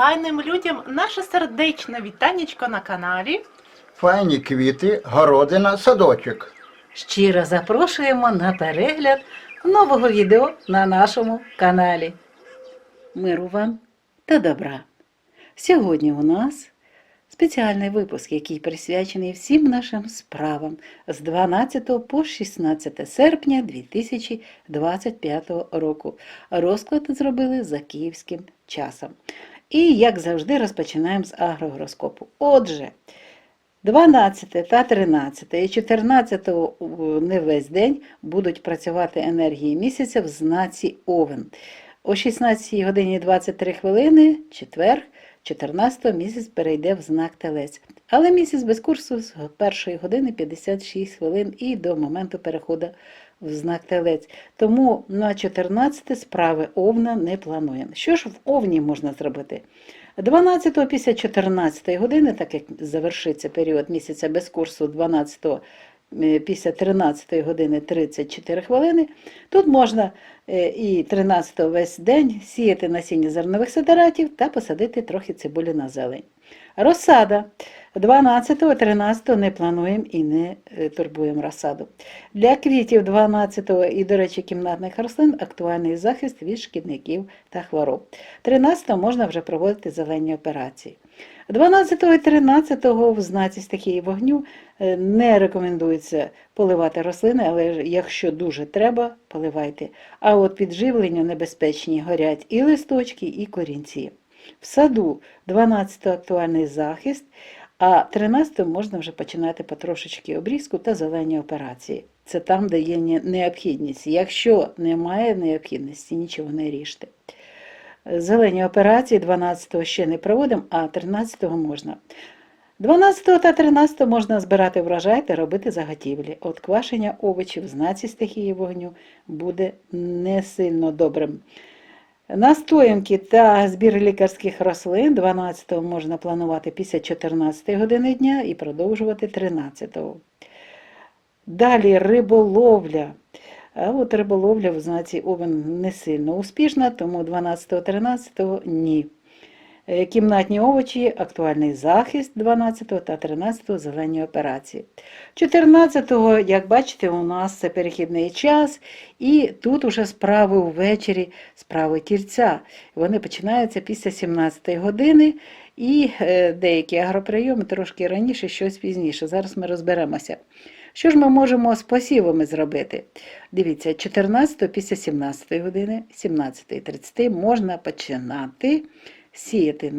файним людям наше сердечне вітанечко на каналі. Файні квіти, городина, садочок. Щиро запрошуємо на перегляд нового відео на нашому каналі. Миру вам та добра! Сьогодні у нас спеціальний випуск, який присвячений всім нашим справам з 12 по 16 серпня 2025 року. Розклад зробили за київським часом. І, як завжди, розпочинаємо з агрогороскопу. Отже, 12 та 13 і 14 не весь день будуть працювати енергії місяця в знаці Овен. О 16 годині 23 хвилини, четвер, 14 місяць перейде в знак Телець. Але місяць без курсу з 1 години 56 хвилин і до моменту переходу в знак Телець. Тому на 14 справи Овна не плануємо. Що ж в Овні можна зробити? 12 після 14 години, так як завершиться період місяця без курсу 12 е, після 13 години 34 хвилини, тут можна е, і 13 весь день сіяти насіння зернових сидератів та посадити трохи цибулі на зелень. Розсада. 12, 13 не плануємо і не е, турбуємо розсаду. Для квітів 12 і, до речі, кімнатних рослин актуальний захист від шкідників та хвороб. 13 можна вже проводити зелені операції. 12 і 13 в знаці стихії вогню е, не рекомендується поливати рослини, але якщо дуже треба, поливайте. А от підживлення небезпечні горять і листочки, і корінці. В саду 12 актуальний захист, а 13 можна вже починати потрошечки обрізку та зелені операції. Це там, де є необхідність. Якщо немає необхідності, нічого не ріжте. Зелені операції 12-го ще не проводимо, а 13-го можна. 12 та 13 можна збирати врожай та робити заготівлі. От квашення овочів в знаці стихії вогню буде не сильно добрим. Настоянки та збір лікарських рослин 12-го можна планувати після 14 години дня і продовжувати 13-го. Далі риболовля. А от риболовля в знаці Овен не сильно успішна, тому 12-13 ні. Е, Кімнатні овочі, актуальний захист 12 та 13 зелені операції. 14, як бачите, у нас це перехідний час, і тут уже справи ввечері, справи тільця. Вони починаються після 17 години, і е, деякі агроприйоми трошки раніше, щось пізніше. Зараз ми розберемося. Що ж ми можемо з посівами зробити? Дивіться, 14 після 17 години, 17.30 можна починати сіяти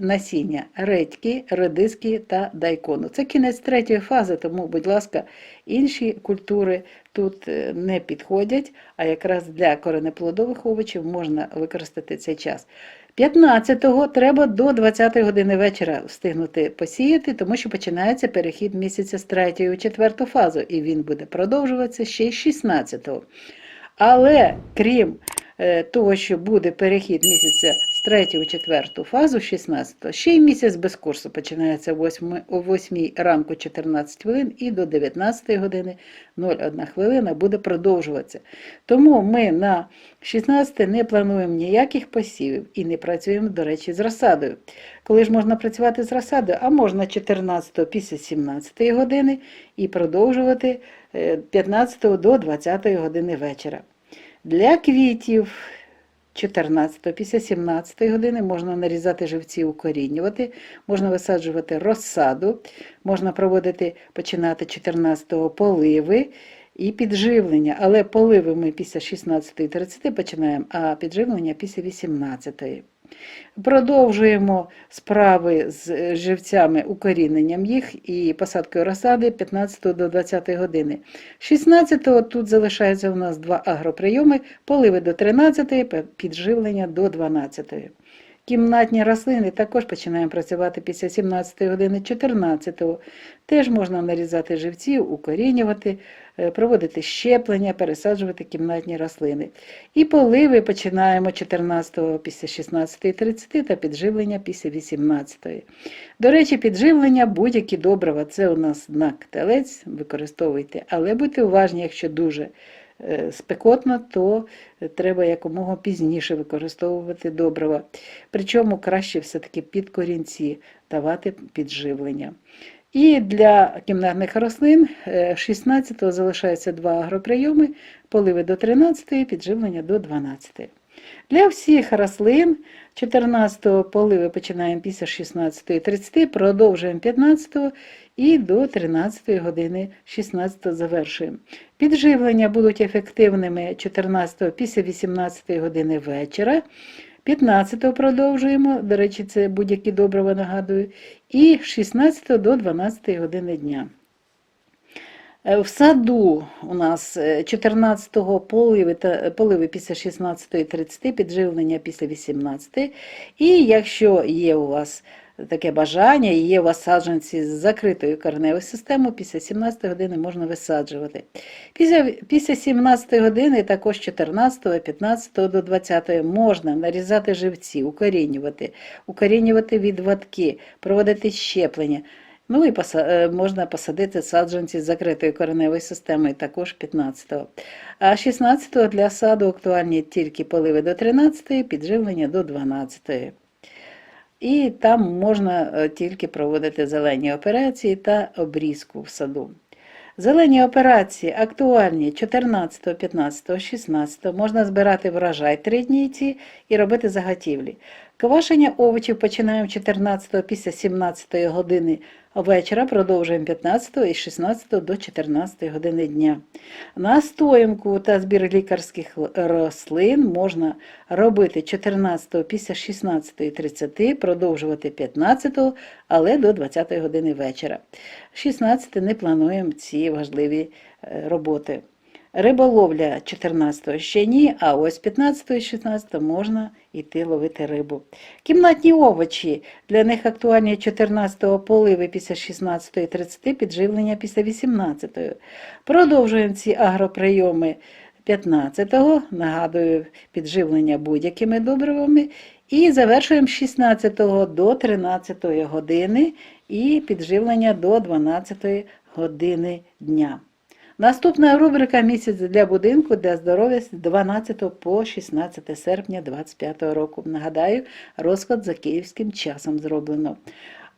насіння редьки, редиски та дайкону. Це кінець третьої фази, тому, будь ласка, інші культури тут е, не підходять, а якраз для коренеплодових овочів можна використати цей час. 15-го треба до 20 години вечора встигнути посіяти, тому що починається перехід місяця з 3 у 4 фазу, і він буде продовжуватися ще й 16-го. Але крім е, того, що буде перехід місяця з 3 у 4 фазу 16, ще й місяць без курсу починається о 8 ранку 14 хвилин і до 19 години 01 хвилина буде продовжуватися. Тому ми на 16 не плануємо ніяких посівів і не працюємо, до речі, з розсадою. Коли ж можна працювати з розсадою? А можна 14 після 17 години і продовжувати е, 15 до 20 години вечора. Для квітів 14 після 17 години можна нарізати живці, укорінювати, можна висаджувати розсаду, можна проводити, починати 14 поливи і підживлення. Але поливи ми після 16.30 починаємо, а підживлення після 18. Продовжуємо справи з живцями, укоріненням їх і посадкою розсади 15 до 20 години. 16 тут залишається у нас два агроприйоми, поливи до 13, підживлення до 12. Кімнатні рослини також починаємо працювати після 17 години 14. Теж можна нарізати живців, укорінювати, е, проводити щеплення, пересаджувати кімнатні рослини. І поливи починаємо 14 після 16.30 та підживлення після 18. До речі, підживлення будь-які добрива. Це у нас знак телець, використовуйте. Але будьте уважні, якщо дуже спекотно, то треба якомога пізніше використовувати добрива. Причому краще все-таки під корінці давати підживлення. І для кімнатних рослин е, 16-го залишається два агроприйоми, поливи до 13-ї, підживлення до 12-ї. Для всіх рослин 14-го поливи починаємо після 16-ї 30, продовжуємо 15-го і до 13 години 16 завершуємо. Підживлення будуть ефективними 14-го після 18 години вечора. 15-го продовжуємо, до речі, це будь-які добрива нагадую, і з 16 до 12 години дня. Е, В саду у нас е, 14-го поливи, поливи після 16.30, підживлення після 18. І якщо є у вас таке бажання, є у вас саджанці з закритою кореневою системою, після 17 години можна висаджувати. Після, після 17 години, також 14, 15 до 20 можна нарізати живці, укорінювати, укорінювати відводки, проводити щеплення. Ну і е, можна посадити саджанці з закритою кореневою системою також 15-го. А 16-го для саду актуальні тільки поливи до 13-ї, підживлення до 12-ї. І там можна е, тільки проводити зелені операції та обрізку в саду. Зелені операції актуальні 14, 15, 16. Можна збирати врожай 3 дні ці і робити заготівлі. Квашення овочів починаємо 14 після 17 години вечора, продовжуємо 15 і 16 до 14 години дня. Настоянку та збір лікарських рослин можна робити 14 після 16.30, продовжувати 15, але до 20 години вечора. 16 не плануємо ці важливі е, роботи. Риболовля 14 ще ні, а ось 15 і 16 можна йти ловити рибу. Кімнатні овочі. Для них актуальні 14 поливи після 16.30, підживлення після 18. Продовжуємо ці агроприйоми 15-го, нагадую, підживлення будь-якими добривами. І завершуємо з 16 до 13 години і підживлення до 12 години дня. Наступна рубрика Місяць для будинку для здоров'я з 12 по 16 серпня 2025 року. Нагадаю, розклад за київським часом зроблено.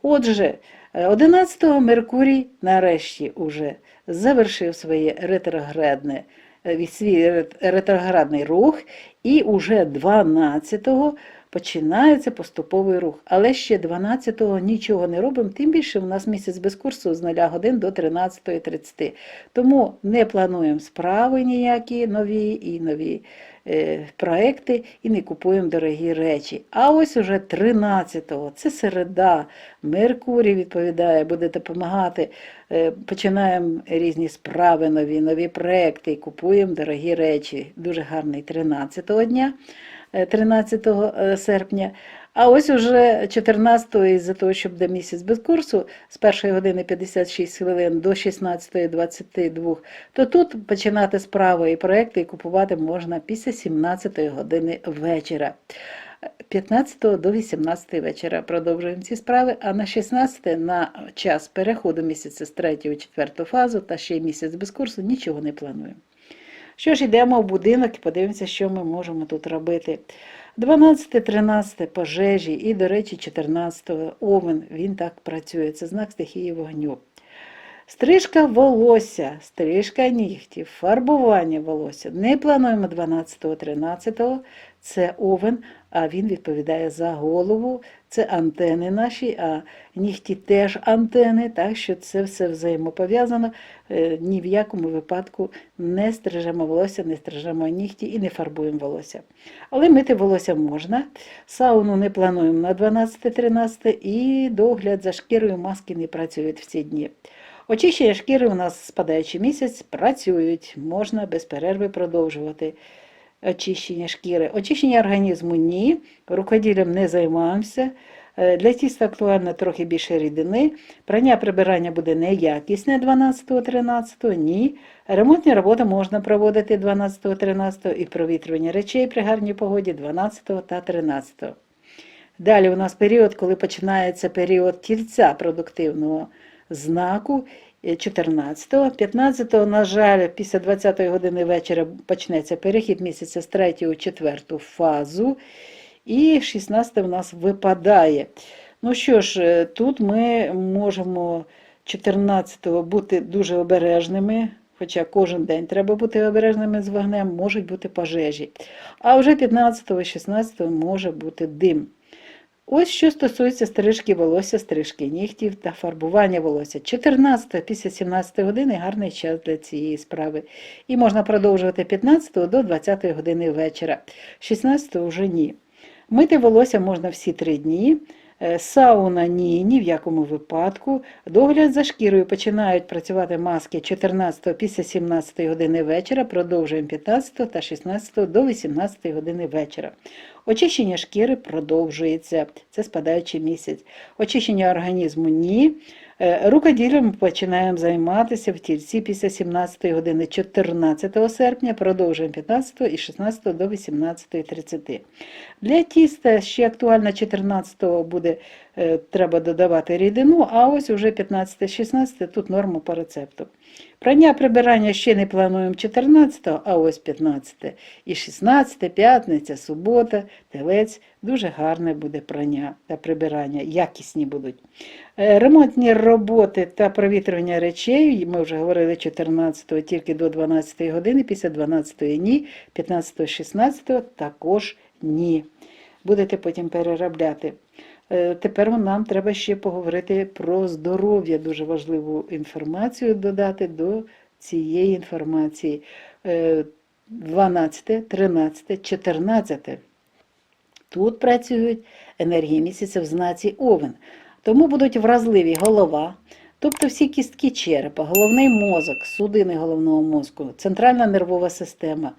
Отже, е, 11 Меркурій нарешті уже завершив своє ретроградне, е, свій ретроградний рух, і уже 12-го починається поступовий рух. Але ще 12-го нічого не робимо, тим більше у нас місяць без курсу з 0 годин до 13.30. Тому не плануємо справи ніякі нові і нові е, проекти і не купуємо дорогі речі. А ось уже 13-го, це середа, Меркурій відповідає, буде допомагати. Е, Починаємо різні справи нові, нові проекти і купуємо дорогі речі. Дуже гарний 13-го дня, 13 серпня. А ось уже 14-го, із-за того, щоб де місяць без курсу, з 1 години 56 хвилин до 16.22, то тут починати справи і проекти і купувати можна після 17 години вечора. 15 до 18 вечора продовжуємо ці справи, а на 16 на час переходу місяця з 3 у 4 фазу та ще й місяць без курсу нічого не плануємо. Що ж, йдемо в будинок і подивимося, що ми можемо тут робити. 12-13 пожежі і, до речі, 14 овен, він так працює. Це знак стихії вогню. Стрижка волосся, стрижка нігтів, фарбування волосся. Не плануємо 12-13, це овен, а він відповідає за голову. Це антени наші, а нігті теж антени, так що це все взаємопов'язано. Е, Ні в якому випадку не стрижемо волосся, не стрижемо нігті і не фарбуємо волосся. Але мити волосся можна. Сауну не плануємо на 12-13 і догляд за шкірою маски не працюють в ці дні. Очищення шкіри у нас спадаючий місяць працюють, можна без перерви продовжувати очищення шкіри. Очищення організму ні, рукоділлям не займаємося. Е, Для тіста актуально трохи більше рідини. Прання прибирання буде неякісне 12-13, ні. Ремонтні роботи можна проводити 12-13 і провітрювання речей при гарній погоді 12 та 13. Далі у нас період, коли починається період тільця продуктивного знаку, 14-го. 15-го, на жаль, після 20-ї години вечора почнеться перехід місяця з 3 у 4 фазу. І 16 у нас випадає. Ну що ж, е, тут ми можемо 14-го бути дуже обережними, хоча кожен день треба бути обережними з вогнем, можуть бути пожежі. А вже 15-го, 16-го може бути дим. Ось що стосується стрижки волосся, стрижки нігтів та фарбування волосся. 14 після 17 години гарний час для цієї справи. І можна продовжувати 15 до 20 години вечора. 16 вже ні. Мити волосся можна всі три дні. Е, Сауна ні, ні в якому випадку. Догляд за шкірою починають працювати маски 14 після 17 години вечора, продовжуємо 15 та 16 до 18 години вечора. Очищення шкіри продовжується, це спадаючий місяць. Очищення організму ні. Е, Рукоділлям починаємо займатися в тільці після 17 години 14 серпня, продовжуємо 15 і 16 до 18.30. Для тіста ще актуально 14 буде е, треба додавати рідину, а ось уже 15-16 тут норма по рецепту. Прання прибирання ще не плануємо 14, а ось 15 і 16, п'ятниця, субота, телець. Дуже гарне буде прання та прибирання, якісні будуть. Е, Ремонтні роботи та провітрювання речей, ми вже говорили 14 тільки до 12 години, після 12 ні, 15-16 також ні. Будете потім переробляти. Е, Тепер нам треба ще поговорити про здоров'я, дуже важливу інформацію додати до цієї інформації. Е, 12, 13, 14. Тут працюють енергії місяця в знаці Овен. Тому будуть вразливі голова, тобто всі кістки черепа, головний мозок, судини головного мозку, центральна нервова система,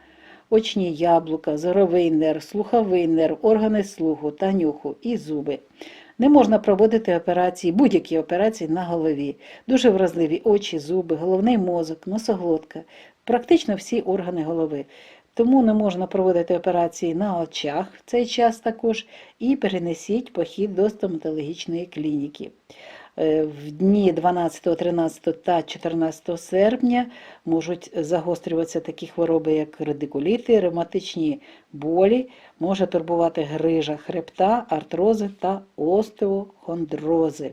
очні яблука, зоровий нерв, слуховий нерв, органи слуху та нюху і зуби. Не можна проводити операції, будь-які операції на голові. Дуже вразливі очі, зуби, головний мозок, носоглотка, практично всі органи голови. Тому не можна проводити операції на очах в цей час також і перенесіть похід до стоматологічної клініки. Е, В дні 12, 13 та 14 серпня можуть загострюватися такі хвороби, як радикуліти, ревматичні болі, може турбувати грижа хребта, артрози та остеохондрози.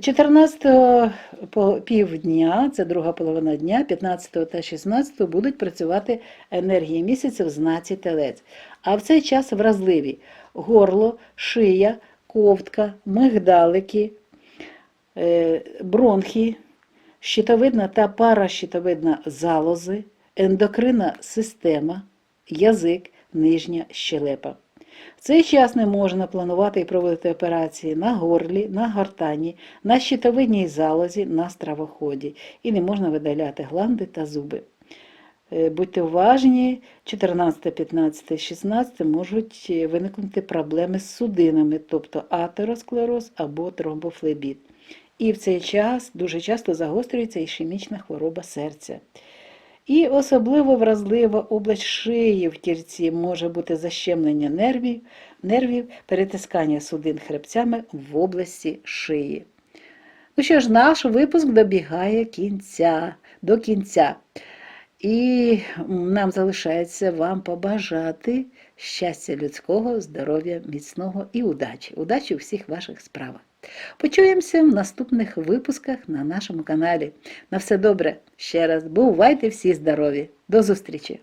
14 по півдня, це друга половина дня, 15 та 16 будуть працювати енергії місяця в знаці телець. А в цей час вразливі горло, шия, ковтка, мигдалики, бронхи, щитовидна та паращитовидна залози, ендокринна система, язик, нижня щелепа. В цей час не можна планувати і проводити операції на горлі, на гортані, на щитовидній залозі, на стравоході. І не можна видаляти гланди та зуби. Е, Будьте уважні, 14, 15, 16 можуть е, виникнути проблеми з судинами, тобто атеросклероз або тромбофлебіт. І в цей час дуже часто загострюється ішемічна хвороба серця. І особливо вразлива область шиї в тірці може бути защемлення нервів, нервів, перетискання судин хребцями в області шиї. Ну що ж, наш випуск добігає кінця, до кінця. І нам залишається вам побажати щастя людського, здоров'я, міцного і удачі. Удачі у всіх ваших справах. Почуємося в наступних випусках на нашому каналі. На все добре. Ще раз бувайте всі здорові. До зустрічі!